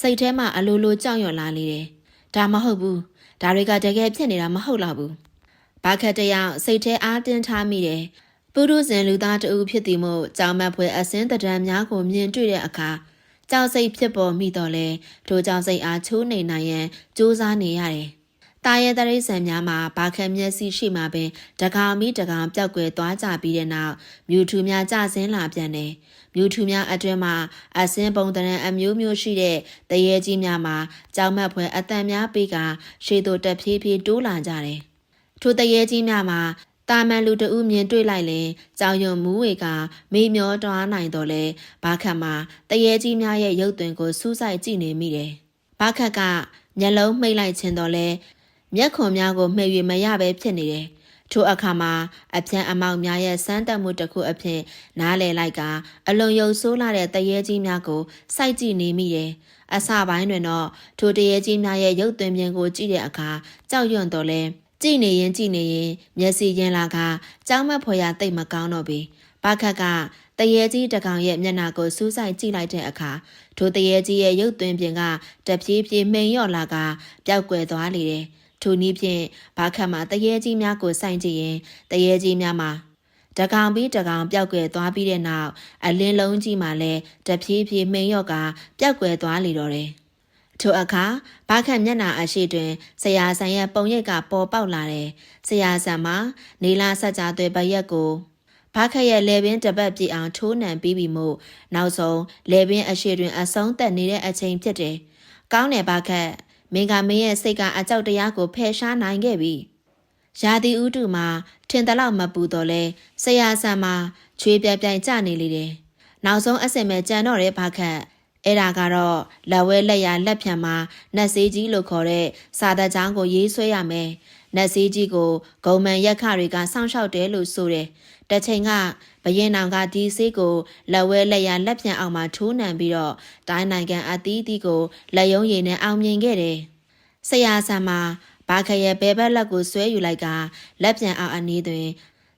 စိတ်ထဲမှာအလိုလိုကြောက်ရွံ့လာလေတယ်။ဒါမဟုတ်ဘူး။ဒါတွေကတကယ်ဖြစ်နေတာမဟုတ်တော့ဘူး။ဘာခတ်တယောက်စိတ်ထဲအားတင်းထားမိတယ်။ ပုရုဇဉ်လူသားတဦးဖြစ်သည်မို့ကြောင်မက်ဖွယ်အစင်းတံများကိုမြင်တွေ့တဲ့အခါကြောက်စိတ်ဖြစ်ပေါ်မိတော့လဲထိုကြောင့်စိတ်အားချိုးနေနိုင်ရန်စူးစမ်းနေရတယ်။တာရဲတရိษံများမှာဘာခံမျက်စိရှိမှပင်တကောင်မိတကောင်ပျောက်ကွယ်သွားကြပြီးတဲ့နောက်မြူထူများကြဆင်းလာပြန်တယ်။မြူထူများအတွင်းမှာအစင်းပုံတရံအမျိုးမျိုးရှိတဲ့တရေကြီးများမှာကြောင်မက်ဖွဲအတန်များပေးကရှေ့သို့တက်ဖြည်းဖြည်းတိုးလာကြတယ်။ထိုတရေကြီးများမှာ တာမန်လူတဦးမြင်တွေ့လိုက်ရင်ကြောင်ယုံမူးဝေကမေးမျောတွားနိုင်တော့လဲဘာခတ်မှာတရေကြီးများရဲ့ရုပ်သွင်းကိုစူးစိုက်ကြည့်နေမိတယ်။ဘာခတ်ကမျက်လုံးမှိတ်လိုက်ခြင်းတော့လဲမျက်ခွန်များကိုမှဲ့၍မရပဲဖြစ်နေတယ်။ထထိုအခါမှာအဖြန့်အမောက်များရဲ့စမ်းတက်မှုတစ်ခုအဖြစ်နားလည်လိုက်ကအလွန်ယုံဆိုးလာတဲ့တရေကြီးများကိုစိုက်ကြည့်နေမိတယ်။အစပိုင်းတွင်တော့ထိုတရေကြီးများရဲ့ရုပ်သွင်းပြင်ကိုကြည့်တဲ့အခါကြောက်ရွံ့တော့လဲ ကြည့်နေရင်ကြည့်နေရင်မျက်စိရင်းလာကကြောက်မက်ဖွယ်ရာတိတ်မကောင်းတော့ပြီ။ဘာခက်ကတရေကြီးတကောင်ရဲ့မျက်နှာကိုစူးစိုက်ကြည့်လိုက်တဲ့အခါထိုတရေကြီးရဲ့ရုပ်သွင်းပြင်ကတပြေးပြေးမှိန်လျော့လာကပျောက်ကွယ်သွားလေတယ်။ထိုနည်းဖြင့်ဘာခတ်မှာတရေကြီးများကိုစိုက်ကြည့်ရင်တရေကြီးများမှာတကောင်ပြီးတကောင်ပျောက်ကွယ်သွားပြီးတဲ့နောက်အလင်းလုံးကြီးမှလည်းတဖြည်းဖြည်းမှိန်လျော့ကပျောက်ကွယ်သွားလေတော့တယ်။ ထိုအခါဘာခတ်မျက်နှာအရှိတွင်ဆရာဆန်ရဲ့ပုံရိပ်ကပေါ်ပေါက်လာတယ်။ဆရာဆန်မှာနေလာဆက်ကြသွေးပရက်ကိုဘာခက်ရဲ့လေပင်တပတ်ပြည့်အောင်ထိုးနှံပြီးပြီမို့နောက်ဆုံးလေပင်အရှိတွင်အဆုံးသက်နေတဲ့အချိန်ဖြစ်တယ်။ကောင်းတယ်ဘာခက်မင်းကမင်းရဲ့စိတ်ကအကြောက်တရားကိုဖယ်ရှားနိုင်ခဲ့ပြီ။ရာသီဥတုမှာထင်တလောက်မပူတော့လဲဆရာဆန်မှာချွေးပြပြိုင်ကြနေလေတယ်။နောက်ဆုံးအစင်မဲ့ကြံတော့တဲ့ဘာခက် အဲ့ဒါကတော့လက်ဝဲလက်ရလက်ဖြံမှာနတ်စေးကြီးလို့ခေါ်တဲ့စာတကြောင်းကိုရေးဆွဲရမယ်။နတ်စေးကြီးကိုဂုံမန်ရက်ခတွေကစောင့်ရှောက်တယ်လို့ဆိုတယ်။တချိန်ကဘရင်နောင်ကဒီစေးကိုလက်ဝဲလက်ရလက်ဖြံအောင်မှာထိုးနှံပြီးတော့တိုင်းနိုင်ငံအသီးသီးကိုလက်ယုံရည်နဲ့အောင်မြင်ခဲ့တယ်။ဆရာဆန်မှာဘာခရဲ့ဘဲဘက်လက်ကိုဆွဲယူလိုက်ကလက်ပြန်အောင်အနည်းတွင်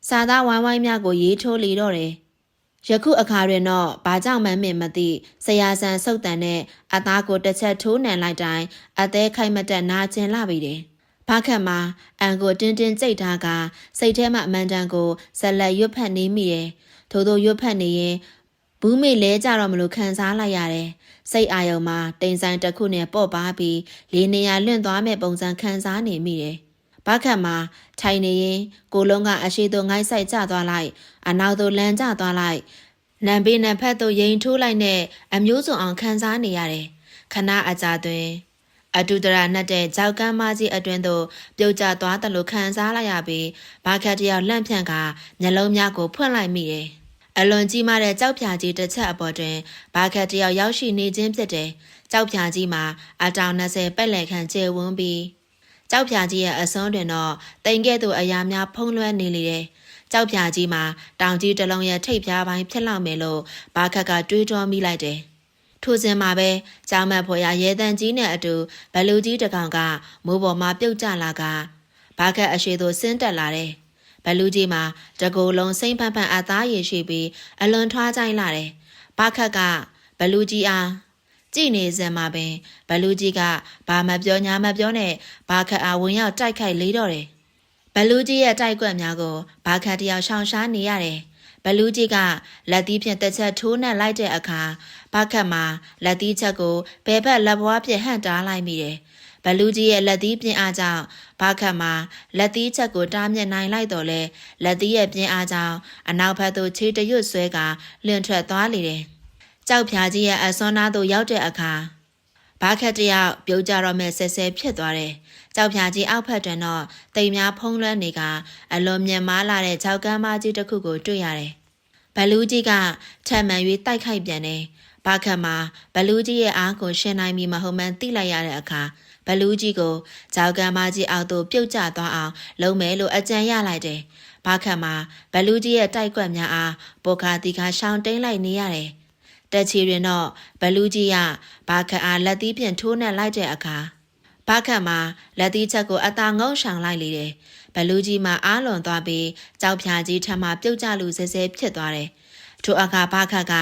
စာသားဝိုင်းဝိုင်းများကိုရေးထိုးလေတော့တယ်။ ယခုအခါတွင်တော့ဘာကြောင့်မှမင်မသိဆရာဆန်ဆုတ်တန်နဲ့အသားကိုတစ်ချက်ထိုးနှံလိုက်တိုင်းအသေးခိုက်မတက်နာကျင်လာပြီတယ်။ဘာခက်မှာအန်ကိုတင်းတင်းကြိတ်ထားကစိတ်ထဲမှအမှန်တန်ကိုဆက်လက်ရွတ်ဖတ်နေမိတယ်။ထို့သောရွတ်ဖတ်နေရင်ဘူးမေလဲကြတော့မလို့ခံစားလိုက်ရတယ်။စိတ်အာရုံမှာတိမ်ဆိုင်တစ်ခုနဲ့ပေါ့ပါပြီးလေးနေရလွင့်သွားမဲ့ပုံစံခံစားနေမိတယ်။ ဘာခတ်မှာထိုင်နေရင်ကိုလုံးကအရှိသို့ငိုက်ဆိုင်ကျသွားလိုက်အနောက်သို့လန်ကျသွားလိုက်နံပေးနံဖက်သို့ရင်ထိုးလိုက်နဲ့အမျိုးစုံအောင်ခံစားနေရတယ်။ခဏအကြာတွင်အတူတရာနှက်တဲ့ကြောက်ကမ်းမကြီးအတွင်သို့ပြုတ်ကျသွားတယ်လို့ခံစားလိုက်ရပြီးဘာခတ်တယောက်လန့်ဖြန့်ကမျက်လုံးများကိုဖွင့်လိုက်မိတယ်။အလွန်ကြီးမားတဲ့ကြောက်ဖြာကြီးတစ်ချက်အပေါ်တွင်ဘာခတ်တယောက်ရောက်ရှိနေခြင်းဖြစ်တယ်။ကြောက်ဖြာကြီးမှာအတောင်20ပက်လက်ခန့်ကျယ်ဝန်းပြီး ကြောက်ဖြာကြီးရဲ့အစွန်းတွင်တော့တိမ်ကဲ့သို့အရာများဖုံးလွှမ်းနေလေတယ်။ကြောက်ဖြာကြီးမှာတောင်ကြီးတစ်လုံးရဲ့ထိပ်ဖြားပိုင်းဖြစ်လောက်မယ်လို့ဘာခတ်ကတွေးတောမိလိုက်တယ်။ထိုစဉ်မှာပဲကြောင်မတ်ဖွယ်ရရဲတန်ကြီးနဲ့အတူဘလူကြီးတကောင်ကမိုးပေါ်မှာပြုတ်ကျလာကဘာခတ်အရှိသို့ဆင်းတက်လာတယ်။ဘလူးကြီးမှာတကူလုံးစိမ့်ဖန်ဖန်အသားရည်ရှိပြီးအလွန်ထွားကြိုင်းလာတယ်။ဘာခက်ကဘလူးကြီးအား ကြည်နေစံမှာပင်ဘလူးကြီးကဘာမပြောညာမပြောနဲ့ဘာခက်အားဝင်ရောက်တိုက်ခိုက်လေးတော့တယ်။ဘလူးကြီးရဲ့တိုက်ကွက်များကိုဘာခက်တယောက်ရှောင်ရှားနေရတယ်။ဘလူးကြီးကလက်သီးဖြင့်တစ်ချက်ထိုးနှက်လိုက်တဲ့အခါဘာခက်မှာလက်သီးချက်ကိုဘယ်ဘက်လက်ဘွားဖြင့်ဟန့်တားလိုက်မိတယ်။ဘလူးကြီးရဲ့လက်သီးပြင်းအားကြောင့်ဘာခတ်မှာလက်သီးချက်ကိုတားမြစ်နိုင်လိုက်တော့လဲလက်သီးရဲ့ပြင်းအားကြောင့်အနောက်ဘက်သို့ခြေတရွတ်ဆွဲကလွင်ထွက်သွားလေတယ်။ ကြောက်ဖြာကြီးရဲ့အစွမ်းနာသို့ရောက်တဲ့အခါဘာခက်တယောက်ပြုတ်ကြတော့မဲ့ဆဲဆဲဖြစ်သွားတယ်။ကြောက်ဖြာကြီးအောက်ဖက်တွင်တော့တိမ်များဖုံးလွှမ်းနေကအလွန်မြင်မားလာတဲ့ကြောက်ကမ်းမကြီးတစ်ခုကိုတွေ့ရတယ်။ဘလူးကြီးကထပ်မံ၍တိုက်ခိုက်ပြန်တယ်။ဘာခတ်မှာဘလူးကြီးရဲ့အားကိုရှင်းနိုင်ပြီမဟုတ်မှန်းသိလိုက်ရတဲ့အခါဘလူးကြီးကိုဂျောက်ကမ်းမကြီးအောက်သို့ပြုတ်ကျသွားအောင်လုံးမယ်လို့အကြံရလိုက်တယ်။ဘာခတ်မှာဘလူးကြီးရဲ့တိုက်ကွက်များအားပိုခါတီခါရှောင်းတိန်လိုက်နေရတယ်။ တက်ချီရင်တော့ဘလူးကြီးကဘာခတ်အားလက်သီးဖြင့်ထိုးနှက်လိုက်တဲ့အခါဘာခတ်မှာလက်သီးချက်ကိုအသာငုံရှောင်လိုက်လေတယ်။ဘလူးကြီးမှာအားလွန်သွားပြီးကြောက်ဖြာကြီးထပ်မှပြုတ်ကျလူစဲစဲဖြစ်သွားတယ်။ထိုအခါဘခတ်က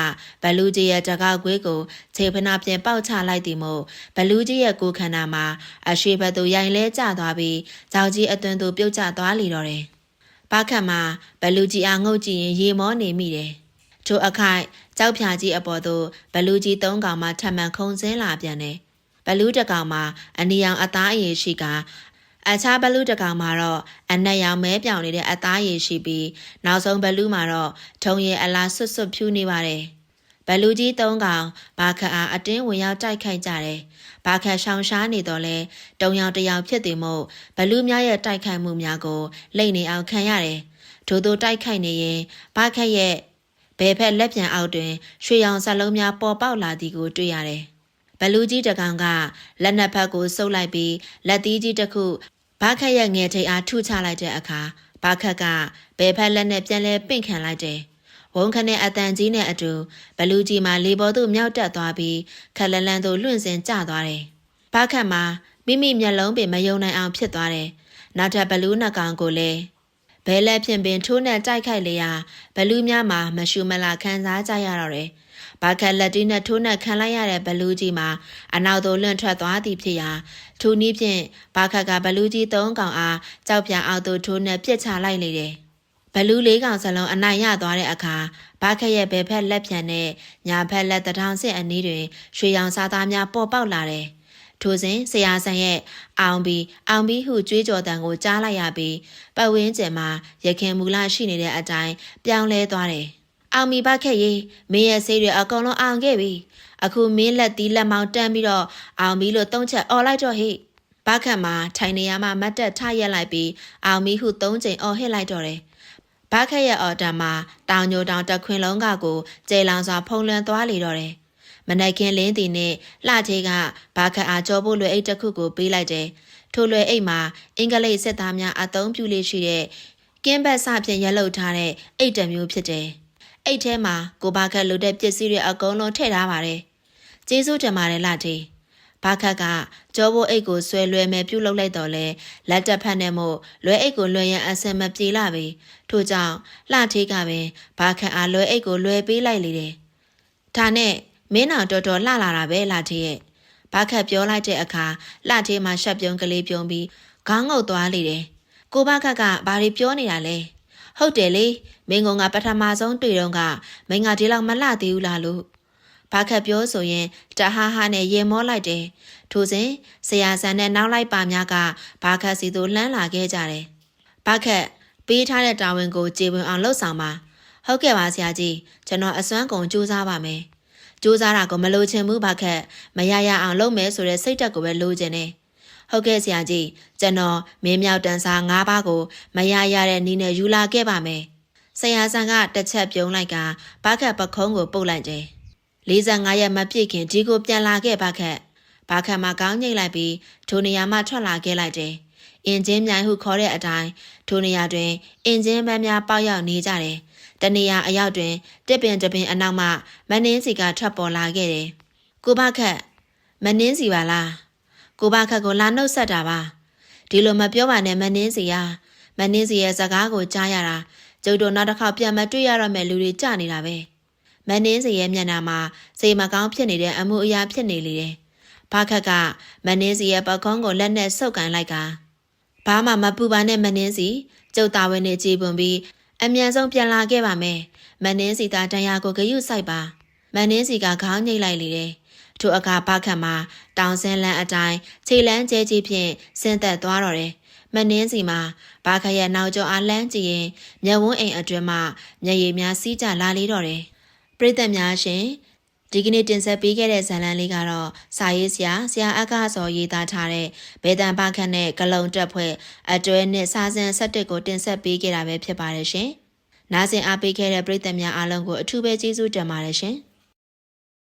ဘလူးကြီးရဲ့တကောက်ကွေးကိုခြေဖနာပြင်ပေါက်ချလိုက်သည်မို့ဘလူးကြီးရဲ့ကိုယ်ခန္ဓာမှာအရှိဘက်သို့ရိုင်လဲကျသွားပြီးကြောက်ကြီးအသွင်သို့ပြုတ်ကျသွားလေတော့တယ်။ဘခတ်မှာဘလူးကြီးအားငုတ်ကြည့်ရင်ရေမောနေမိတယ်။ထိုအခိုက် ကြောက်ဖြာကြီးအပေါ်သို့ဘလူးကြီးသုံးကောင်မှထပ်မံခုံစင်းလာပြန်တယ်။ဘလူးတကောင်မှာအနီရောင်အသားအရည်ရှိကအခြားဘလူးတကောင်မှာတော့အနက်ရောင်မဲပြောင်နေတဲ့အသားရည်ရှိပြီးနောက်ဆုံးဘလူးမှာတော့ထုံရည်အလားဆွတ်ဆွတ်ဖြူနေပါတယ်ဘလူးကြီးသုံးကောင်ဘာခတ်အားအတင်းဝင်ရောက်တိုက်ခိုက်ကြတယ်ဘာခတ်ရှောင်ရှားနေတော့လဲတုံရောင်တယောင်ဖြစ်တယ်မို့ဘလူးများရဲ့တိုက်ခိုက်မှုများကိုလိမ့်နေအောင်ခံရတယ်ထို့သောတိုက်ခိုက်နေရင်ဘာခတ်ရဲ့ ဘယ်ဖက်လက်ပြန်အောက်တွင်ရွှေရောင်စလုံးများပေါ်ပေါက်လာသည်ကိုတွေ့ရတယ်ဘလူးကြီးတကောင်ကလက်နှစ်ဖက်ကိုစုပ်လိုက်ပြီးလက်သီးကြီးတစ်ခုဘာခက်ရဲ့ငယ်ထိတ်အားထုချလိုက်တဲ့အခါဘာခက်ကဘယ်ဖက်လက်နဲ့ပြန်လဲပင့်ခံလိုက်တယ်ဝုံခနဲ့အတန်ကြီးနဲ့အတူဘလူးကြီးမှာလေပေါ်သို့မြောက်တက်သွားပြီးခက်လလန်သို့လွင့်စင်ကျသွားတယ်ဘာခက်မှာမိမိမျက်လုံးပင်မယုံနိုင်အောင်ဖြစ်သွားတယ်နောက်ထပ်ဘလူးနှစ်ကောင်ကိုလည်း ဘဲလက်ဖြင့်ပင်ထိုးနဲ့တိုက်ခိုက်လေရာဘလူးများမှာမရှူမလာခံစားကြရတော့တယ်။ဘာခက်လက်တီးနဲ့ထိုးနဲ့ခံလိုက်ရတဲ့ဘလူးကြီးမှာအနောက်သို့လွန့်ထွက်သွားသည်ဖြစ်ရာထိုနည်းဖြင့်ဘာခက်ကဘလူးကြီးသုံးကောင်အားကြောက်ပြအောက်သို့ထိုးနဲ့ပြစ်ချလိုက်လေတယ်။ဘလူးလေးကောင်စလုံးအနိုင်ရသွားတဲ့အခါဘာခက်ရဲ့ဘယ်ဖက်လက်ဖြန်နဲ့ညာဖက်လက်တထောင်စစ်အနီးတွင်ရွှေရောင်စားသားများပေါ်ပေါက်လာတယ်။ ထိုစဉ်ဆရာဆန်ရဲ့အောင်ပြီးအောင်ပြီးဟုကြွေးကြော်တန်ကိုကြားလိုက်ရပြီးပတ်ဝန်းကျင်မှာရခင်မူလရှိနေတဲ့အတိုင်းပြောင်းလဲသွားတယ်။အောင်မီဘခက်ရေးမင်းရဲ့ဆေးတွေအကုန်လုံးအောင်ခဲ့ပြီ။အခုမင်းလက်သီးလက်မောင်းတန်းပြီးတော့အောင်မီလို့သုံးချက်អော်လိုက်တော့ဟိ။ဘခက်မှာထိုင်နေရမှမတ်တက်ထရက်လိုက်ပြီးအောင်မီဟုသုံးချိန်អော်ဟစ်လိုက်တော့တယ်။ဘခက်ရဲ့အော်တာမှာတောင်ညိုတောင်တက်ခွင်လုံးကကိုကျေလောင်စွာဖုံးလွှမ်းသွားလေတော့တယ်။ မနက်ခင်းလင်းတီနဲ့လှသေးကဘာခတ်အားကြောဖို့လွယ်အိတ်တစ်ခုကိုပေးလိုက်တယ်။ထိုလွယ်အိတ်မှာအင်္ဂလိပ်စစ်သားများအသုံးပြုလေးရှိတဲ့ကင်းဘတ်စဖြင့်ရက်လုထားတဲ့အိတ်တစ်မျိုးဖြစ်တယ်။အိတ်ထဲမှာကိုဘာခတ်လိုတဲ့ပစ္စည်းတွေအကုန်လုံးထည့်ထားပါတယ်။ကျေးဇူးတင်ပါတယ်လှသေး။ဘာခတ်ကကြောဖို့အိတ်ကိုဆွဲလွယ်မဲ့ပြုတ်လုလိုက်တော့လဲလက်တက်ဖက်နဲ့မို့လွယ်အိတ်ကိုလွယ်ရန်အဆင်မပြေလာပြီထို့ကြောင့်လှသေးကပင်ဘာခတ်အားလွယ်အိတ်ကိုလွယ်ပေးလိုက်လေတယ်ဒါနဲ့ မင်းအောင်တော်တော်လှလာတာပဲလှသေးရဲ့ဘာခတ်ပြောလိုက်တဲ့အခါလှသေးမှရှက်ပြုံးကလေးပြုံးပြီးခေါင်းငုတ်သွားလေတယ်ကိုဘခတ်ကဘာတွေပြောနေတာလဲဟုတ်တယ်လေမင်းကငါပထမဆုံးတွေ့တော့ကမင်းကဒီလောက်မလှသေးဘူးလားလို့ဘာခက်ပြောဆိုရင်တဟားဟာနဲ့ရေမောလိုက်တယ်ထိုစဉ်ဆရာဆန်နဲ့နောက်လိုက်ပါများကဘာခက်စီသို့လှမ်းလာခဲ့ကြတယ်ဘာခက်ပေးထားတဲ့တာဝန်ကိုကြေဝင်အောင်လှုပ်ဆောင်ပါဟုတ်ကဲ့ပါဆရာကြီးကျွန်တော်အစွမ်းကုန်ကြိုးစားပါမယ် ကြိုးစားတာကိုမလိုချင်ဘူးဘာခက်မရရအောင်လုပ်မယ်ဆိုတဲ့စိတ်ဓာတ်ကိုပဲလိုချင်တယ်ဟုတ်ကဲ့ဆရာကြီးကျွန်တော်မင်းမြောက်တန်းစား၅ပါးကိုမရရတဲ့နီးနဲ့ယူလာခဲ့ပါမယ်ဆရာဆန်ကတစ်ချက်ပြုံးလိုက်ကဘာခက်ပခုံးကိုပုတ်လိုက်တယ်45ရက်မပြည့်ခင်ဒီကိုပြန်လာခဲ့ပါခက်ဘာခက်မှာကောင်းညိတ်လိုက်ပြီးထိုနေရာမှထွက်လာခဲ့လိုက်တယ်အင်ဂျင်မြိုင်ဟုခေါ်တဲ့အတိုင်းထိုနေရာတွင်အင်ဂျင်ပန်းများပေါက်ရောက်နေကြတယ် တနေရာအရောက်တွင်တစ်ပင်တစ်ပင်အနောက်မှမနှင်းစီကထွက်ပေါ်လာခဲ့တယ်ကိုဘခက်မနှင်းစီပါလားကိုဘခက်ကိုလာနှုတ်ဆက်တာပါဒီလိုမပြောပါနဲ့မနှင်းစီယာမနှင်းစီရဲ့စကားကိုကြားရတာကျုပ်တို့နောက်တစ်ခေါက်ပြန်မတွေ့ရတော့မဲ့လူတွေကြနေတာပဲမနှင်းစီရဲ့မျက်နှာမှာစိတ်မကောင်းဖြစ်နေတဲ့အမှုအရာဖြစ်နေလေတယ်။ဘာခက်ကမနှင်းစီရဲ့ပကုံးကိုလက်နဲ့ဆုပ်ကန်လိုက်ကဘာမှမပူပါနဲ့မနှင်းစီကျုပ်တာဝန်နဲ့ကြည်ပွန်ပြီး အမြန်ဆုံးပြန်လာခဲ့ပါမယ်။မနှင်းစီသားတန်ရာကိုဂယုစိုက်ပါ။မနှင်းစီကခေါင်းညိတ်လိုက်လေတယ်။ထိုအခါဘာခက်မှာတောင်ဆင်းလန်းအတိုင်းခြေလန်းကျဲကြီးဖြင့်ဆင်းသက်သွားတော့တယ်။မနှင်းစီမှာဘာခရဲ့နောက်ကျော်အားလန်းကြည့်ရင်မျက်ဝန်းအိမ်အတွင်းမှာမျက်ရည်များစီးကြလာလေတော့တယ်။ပရိသတ်များရှင် ဒီကနေ့တင်ဆက်ပေးခဲ့တဲ့ဇာတ်လမ်းလေးကတော့စာရေးဆရာဆရာအက္ခစောရေးသားထားတဲ့ဘေတံပါခတ်နဲ့ဂလုံတက်ဖွဲ့အတွဲနဲ့စာစံ7ကိုတင်ဆက်ပေးခဲ့တာပဲဖြစ်ပါတယ်ရှင်။နားဆင်အားပေးခဲ့တဲ့ပရိသတ်များအားလုံးကိုအထူးပဲကျေးဇူးတင်ပါတယ်ရှင်။